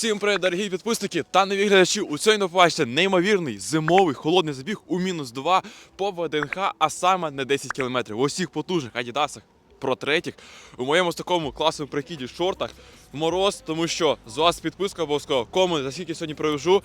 Усім привіт, дорогі підписники та нові глядачі. У сьогодні побачите неймовірний зимовий холодний забіг у мінус 2 по ВДНХ, а саме на 10 кілометрів. В усіх потужних адідасах про третіх. У моєму такому класному прикиді шортах мороз, тому що з вас підписка обов'язково, кому за скільки сьогодні провожу.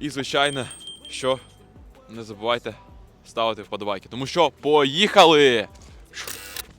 І звичайно, що не забувайте ставити вподобайки, тому що поїхали!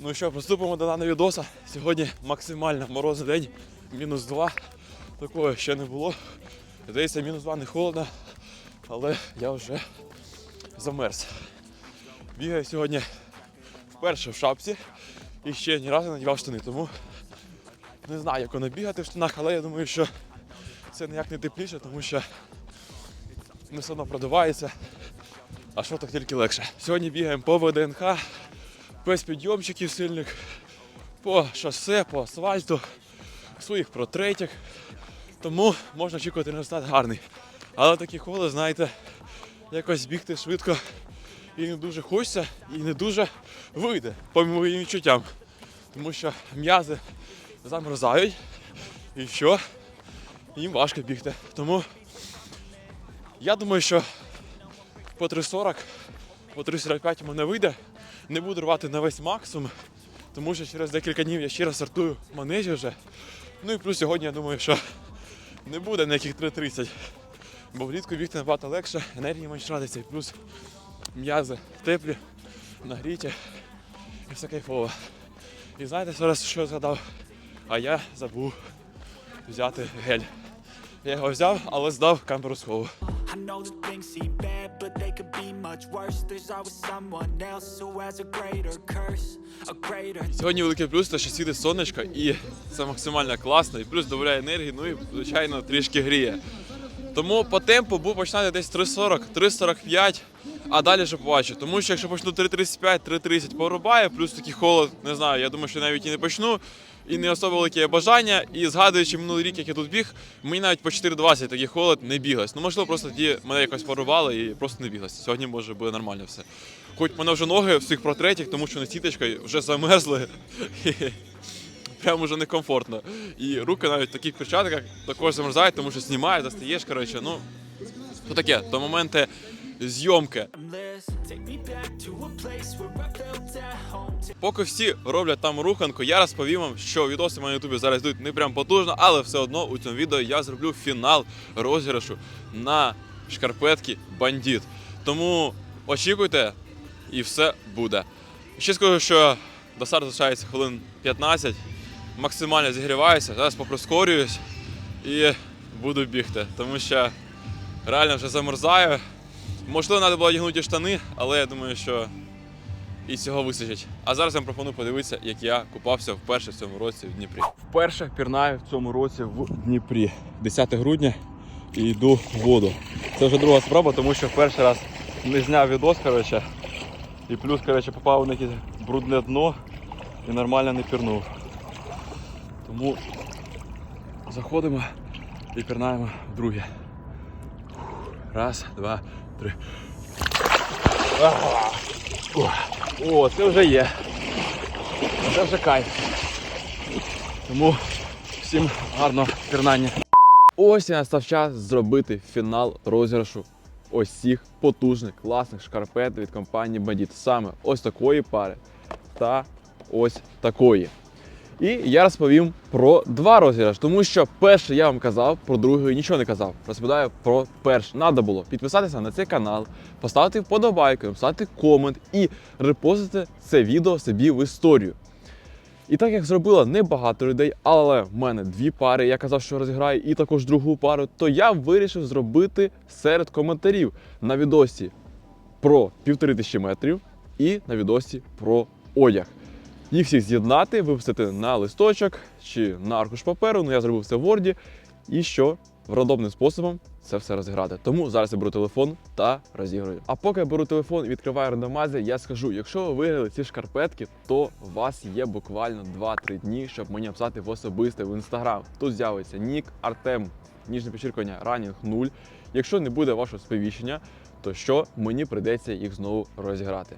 Ну що, приступимо до даного відоса. Сьогодні максимально морозний день, мінус 2. Такого ще не було. Здається, мінус 2 не холодно, але я вже замерз. Бігаю сьогодні вперше в шапці і ще ні разу не надівав штани, тому не знаю, як воно бігати в штанах, але я думаю, що це ніяк не тепліше, тому що не все одно продувається, а що так тільки легше. Сьогодні бігаємо по ВДНХ, без підйомчиків сильних, по шосе, по асфальту, своїх протретях. Тому можна очікувати результат гарний. Але такі коли, знаєте, якось бігти швидко і не дуже хочеться, і не дуже вийде, по моїм відчуттям. Тому що м'язи замерзають і що їм важко бігти. Тому я думаю, що по 3.40, по 3.45 мене вийде. Не буду рвати на весь максимум, тому що через декілька днів я ще раз стартую в манежі вже. Ну і плюс сьогодні я думаю, що не буде ніяких 3.30. Бо влітку бігти набагато легше, енергії менше радиться, і плюс м'язи теплі, нагріті і все кайфово. І знаєте зараз, що я згадав? А я забув взяти гель. Я його взяв, але здав камеру схову. But they could be much worse. There's always someone else who has a greater curse, a greater Сьогодні великий плюс, те, що світить сонечко, і це максимально класно, і плюс додає енергії, ну і звичайно трішки гріє. Тому по темпу буду починати десь 3.40, 3.45, а далі вже побачу. Тому що якщо почну 3.35, 3.30 порубає, плюс такий холод, не знаю, я думаю, що навіть і не почну. І не особо велике бажання. І згадуючи минулий рік, як я тут біг, мені навіть по 4.20 такий холод не біглось. Ну можливо, просто тоді мене якось порубали і просто не біглось. Сьогодні може буде нормально все. Хоч мене вже ноги всіх протретіх, тому що не сіточкою вже замерзли. Прямо вже некомфортно. І руки навіть в таких перчатках також замерзають, тому що знімаєш, достаєш, коротше, ну. То таке, то моменти зйомки. Поки всі роблять там руханку, я розповім вам, що відоси на ютубі зараз йдуть не прям потужно, але все одно у цьому відео я зроблю фінал розіграшу на шкарпетки бандит. Тому очікуйте, і все буде. Ще скажу, що до старту залишається хвилин 15. Максимально зігріваюся, зараз попроскорююсь і буду бігти, тому що реально вже замерзаю. Можливо, треба було одягнути штани, але я думаю, що і цього вистачить. А зараз я вам пропоную подивитися, як я купався вперше в цьому році в Дніпрі. Вперше пірнаю в цьому році в Дніпрі. 10 грудня і йду в воду. Це вже друга спроба, тому що перший раз не зняв відос, коротше. І плюс, коротше, попав на якесь брудне дно і нормально не пірнув. Тому заходимо і пірнаємо вдруге. Раз, два, три. О, це вже є. Це вже кайф. Тому всім гарного пірнання. Ось і настав час зробити фінал розіграшу ось потужних, класних шкарпет від компанії Bandit. Саме ось такої пари та ось такої. І я розповім про два розіграші, тому що перший я вам казав, про другий нічого не казав. Розповідаю про перший. Надо було підписатися на цей канал, поставити вподобайку, написати комент і репостити це відео собі в історію. І так як зробило небагато людей, але в мене дві пари, я казав, що розіграю, і також другу пару, то я вирішив зробити серед коментарів на відосі про півтори тисячі метрів і на відосі про одяг. Їх всіх з'єднати, випустити на листочок чи на аркуш паперу. Ну я зробив це в Word. І що рандомним способом це все розіграти. Тому зараз я беру телефон та розіграю. А поки я беру телефон і відкриваю рандомайзер, я скажу: якщо ви виграли ці шкарпетки, то у вас є буквально 2-3 дні, щоб мені написати в особисте в інстаграм. Тут з'явиться нік Артем, ніжне підчеркування, ранінг 0. Якщо не буде вашого сповіщення, то що мені прийдеться їх знову розіграти.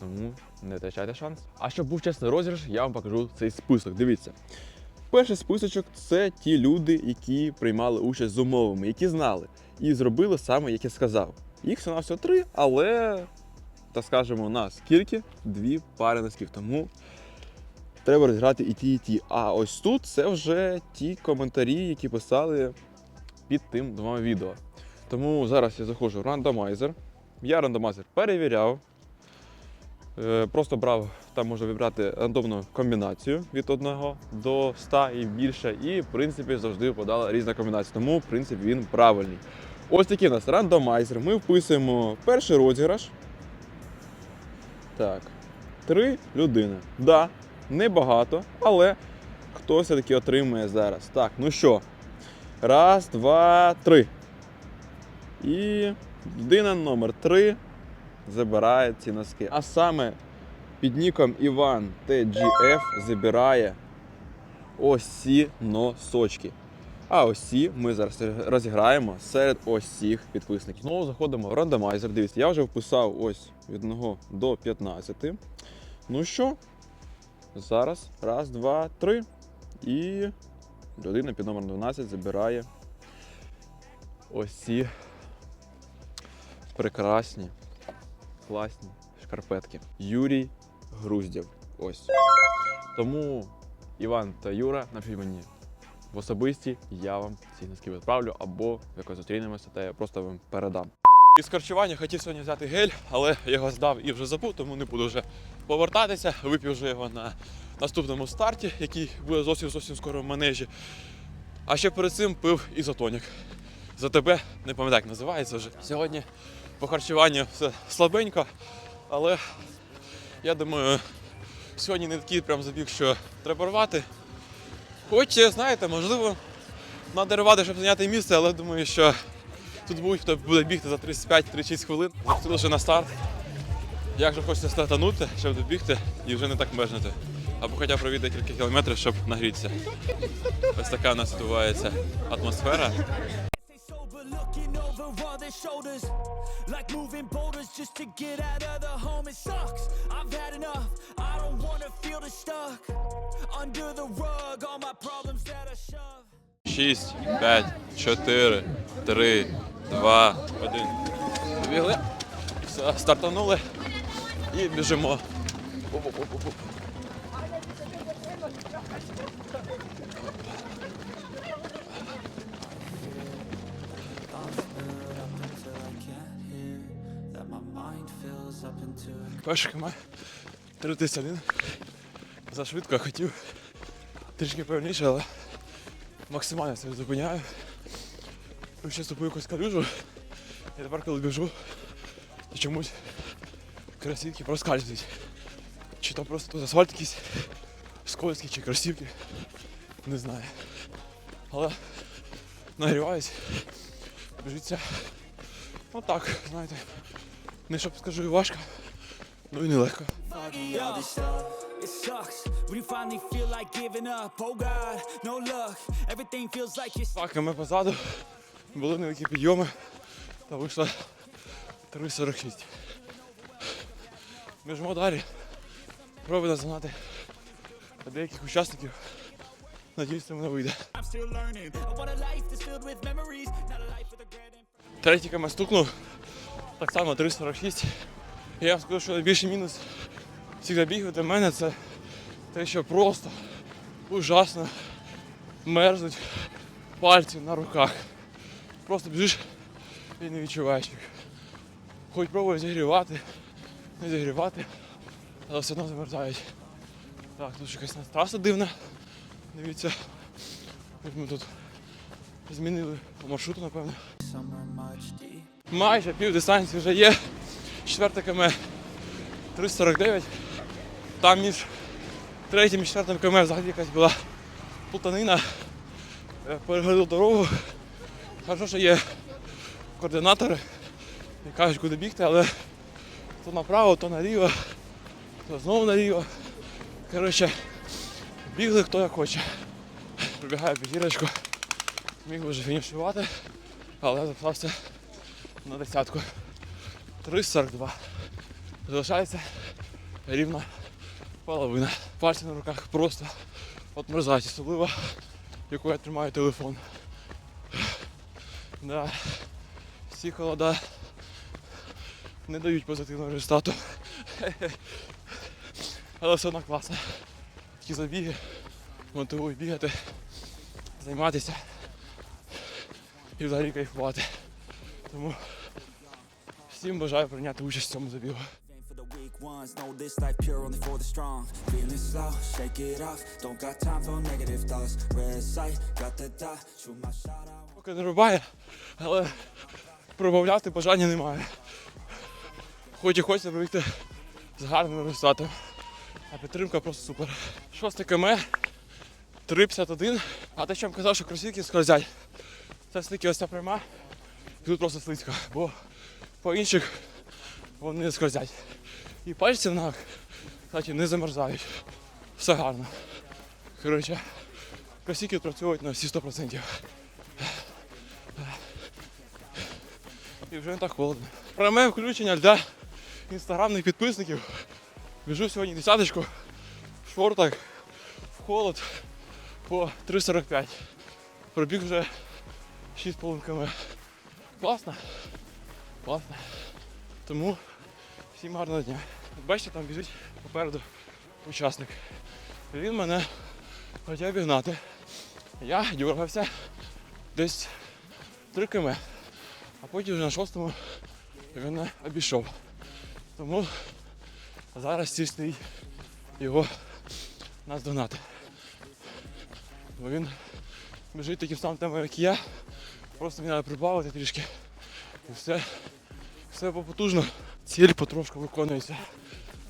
Тому не втрачайте шанс. А щоб був чесний розіграш, я вам покажу цей список. Дивіться. Перший списочок це ті люди, які приймали участь з умовами, які знали і зробили саме, як я сказав. Їх всього всього три, але, так скажемо, нас скільки? Дві пари носків. Тому треба розіграти і ті, і ті. А ось тут це вже ті коментарі, які писали під тим двома відео. Тому зараз я заходжу в рандомайзер. Я рандомайзер перевіряв. Е, Просто брав, там можна вибрати рандомну комбінацію від 1 до 100 і більше. І, в принципі, завжди подала різна комбінація. Тому, в принципі, він правильний. Ось такий у нас рандомайзер. Ми вписуємо перший розіграш. Так. Три людини. Да, небагато, але хтось все-таки отримує зараз. Так, ну що? Раз, два, три. І людина номер три забирає ці носки. А саме під ніком Іван TGF забирає ось ці носочки. А ось ці ми зараз розіграємо серед ось цих підписників. Знову заходимо в рандомайзер. Дивіться, я вже вписав ось від 1 до 15. Ну що, зараз раз, два, три. І людина під номером 12 забирає ось ці прекрасні, класні шкарпетки. Юрій Груздєв. Ось. Тому Іван та Юра, напишіть мені в особисті, я вам ці носки відправлю або якось зустрінемося, та я просто вам передам. Із харчування хотів сьогодні взяти гель, але його здав і вже забув, тому не буду вже повертатися. Вип'ю вже його на наступному старті, який буде зовсім зовсім скоро в манежі. А ще перед цим пив ізотонік. За тебе не пам'ятаю, як називається вже. Сьогодні по харчуванню все слабенько, але я думаю, сьогодні не такий прям забіг, що треба рвати. Хоч, знаєте, можливо, треба рвати, щоб зайняти місце, але думаю, що тут будуть, хто буде бігти за 35-36 хвилин, лише на старт. Як же хочеться стартанути, щоб добігти і вже не так межнути. Або хоча б провідати кілька кілометрів, щоб нагрітися. Ось така у нас відбувається атмосфера. Over all their shoulders. Like moving boulders just to get out of the home. It sucks. I've had enough. I don't wanna feel the stuck. Under the rug, all my problems that I shove. 6, 5, 4, 3, 2, 1. Побігли. Все, стартанули і біжимо. Оп-оп-оп-оп. Until Перший км 31. Зашвидко я хотів. Трішки повільніше, але максимально себе зупиняю. Ще ступив якусь калюжу. І тепер, коли біжу, то чомусь кросівки проскальзують. Чи то просто тут асфальт якийсь скользький, чи кросівки. Не знаю. Але нагріваюсь. Біжиться. Ну так, знаєте. Не щоб скажу і важко, ну і. Oh it's Так, а ми позаду були невеликі підйоми та вийшло 3,46. Біжимо далі. Пробуємо наздогнати деяких учасників. Надіюсь, мене вийде. Третій км стукнув. Так само 3,46. Я скажу, що найбільший мінус цих забігів для мене це те, що просто ужасно мерзнуть пальці на руках. Просто біжиш і не відчуваєш їх. Хоч пробую зігрівати, не зігрівати, але все одно замерзають. Так, тут якась траса дивна. Дивіться, як ми тут змінили по маршруту, напевно. Майже пів дистанції вже є. Четверте км 349. Там між третім і четвертим км взагалі якась була плутанина. Е, Переходив дорогу. Хорошо, що є координатори, які кажуть, куди бігти, але то направо, то наліво, то знову наліво. Коротше, бігли хто як хоче. Прибігаю п'ятірочку. Міг би вже фінішувати, але записався на десятку. 3,42. Залишається рівно половина. Пальці на руках просто От мерзають, особливо, яку я тримаю телефон. Да. Всі холода не дають позитивного результату. Але все одно класно. Такі забіги мотивують бігати, займатися і взагалі кайфувати. Тому всім бажаю прийняти участь в цьому забігу. Поки не рубає, але пробавляти бажання немає. Хоч і хочеться вийти з гарним результатом. А підтримка просто супер. Шосте км, 3,51. А те, що я вам казав, що кросівки скользять, це все-таки ось ця пряма. І тут просто слизько, бо по інших вони скользять. І пальці на, кстати, не замерзають. Все гарно. Коротше, кросівки працюють на всі 100%. І вже не так холодно. Пряме включення для інстаграмних підписників. Біжу сьогодні десяточку в шортах, в холод по 3,45. Пробіг вже 6,5 км. Класно. Класно. Тому всім гарного дня. Бачите, там біжить попереду учасник. Він мене хотів обігнати. Я дергався десь 3 км. А потім вже на шостому він мене обійшов. Тому зараз ціль його наздогнати. Бо він біжить таким самим темпом, як і я. Просто мені треба прибавити трішки. І все, все попотужно. Ціль потрошку виконується.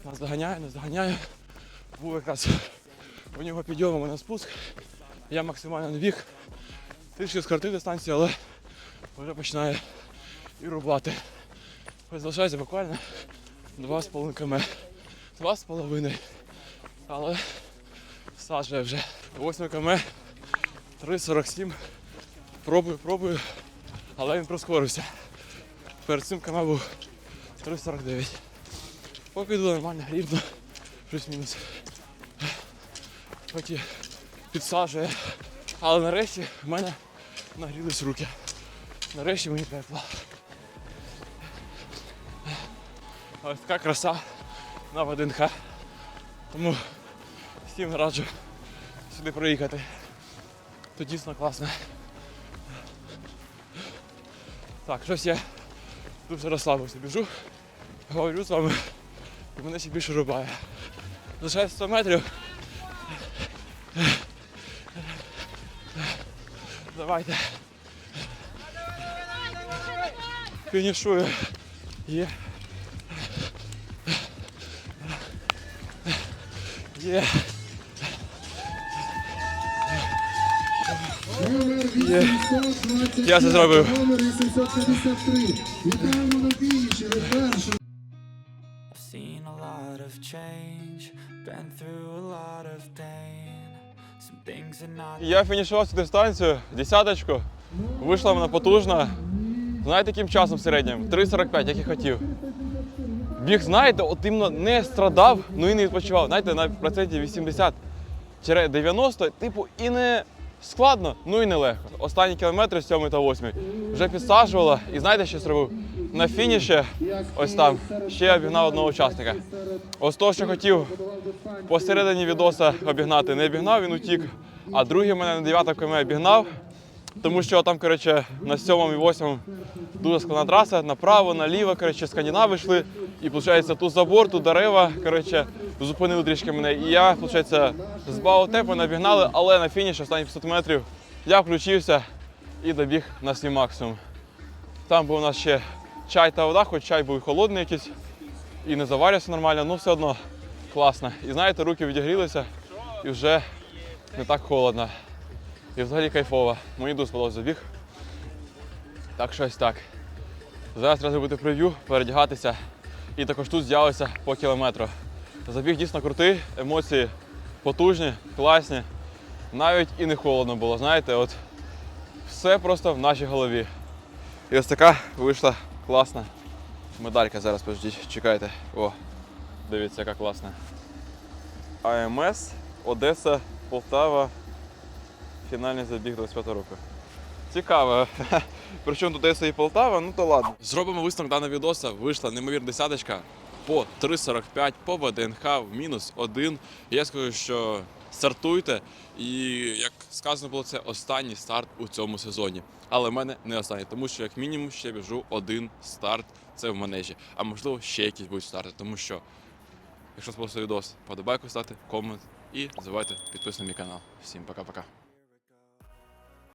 Нас доганяє, нас доганяє. Був якраз у нього підйом, мене спуск. Я максимально не біг. Трішки скоротив дистанцію, але вже починає і рубати. Залишається буквально 2,5 км. 2,5. Але саджає вже. 8 км 3,47. Пробую, пробую. Але він прискорився. Перед цим км був 3,49. Поки йду нормально, рівно, плюс-мінус. Хоч і підсаджує. Але нарешті в мене нагрілись руки. Нарешті мені тепло. Ось така краса на ВДНХ. Тому всім раджу сюди приїхати. Тут дійсно класно. Так, щось я дуже розслабився. Біжу, говорю з вами, і мене ще більше рубає. Залишається 100 метрів. Давайте. Фінішую. Є. Є. Я це зробив. Номер 853. Вітаємо на фініші. Ви перший. I've seen a lot of change, been through a lot of pain. Some things are not Я фінішував цю дистанцію, десяточку. Вийшла вона потужна. Знаєте, яким часом в середньому? 3.45, як і хотів. Біг, знаєте, от іменно не страдав, ну і не відпочивав. Знаєте, на проценті 80-90, типу, і не складно, ну і не легко. Останні кілометри, 7 та 8, вже підсаджувала. І знаєте, що зробив? На фініші, ось там, ще обігнав одного учасника. Ось того, що хотів посередині відоса обігнати, не обігнав, він утік. А другий мене на 9 км обігнав, тому що там, коротше, на 7 і 8 дуже складна траса, направо, наліво, коротше, скандинави йшли. І виходить, тут забор, тут дерева, коротше, зупинили трішки мене. І я, виходить, збавив темпу, набігнали, але на фініші останні 500 метрів я включився і добіг на свій максимум. Там був у нас ще чай та вода, хоч чай був холодний якийсь і не заварювався нормально, ну все одно класно. І знаєте, руки відігрілися і вже не так холодно. І взагалі кайфово. Мені дуже сподобався забіг. Так що ось так. Зараз треба зробити прев'ю, передягатися і також тут з'явиться по кілометру. Забіг дійсно крутий, емоції потужні, класні. Навіть і не холодно було, знаєте, от все просто в нашій голові. І ось така вийшла класна медалька. Зараз подождіть, чекайте. О, дивіться, яка класна. АМС Одеса Полтава. Фінальний забіг 25 року. Цікаво. Причому тут є і Полтава, ну то ладно. Зробимо висновок даного відоса. Вийшла неймовірна десяточка по 3.45, по ВДНХ в мінус 1. Я скажу, що стартуйте. І як сказано було, це останній старт у цьому сезоні. Але в мене не останній, тому що як мінімум ще біжу один старт. Це в манежі. А можливо ще якісь будуть старти, тому що Якщо сподобався відос, подобайку ставте, комент і не забувайте підписувати на мій канал. Всім пока-пока.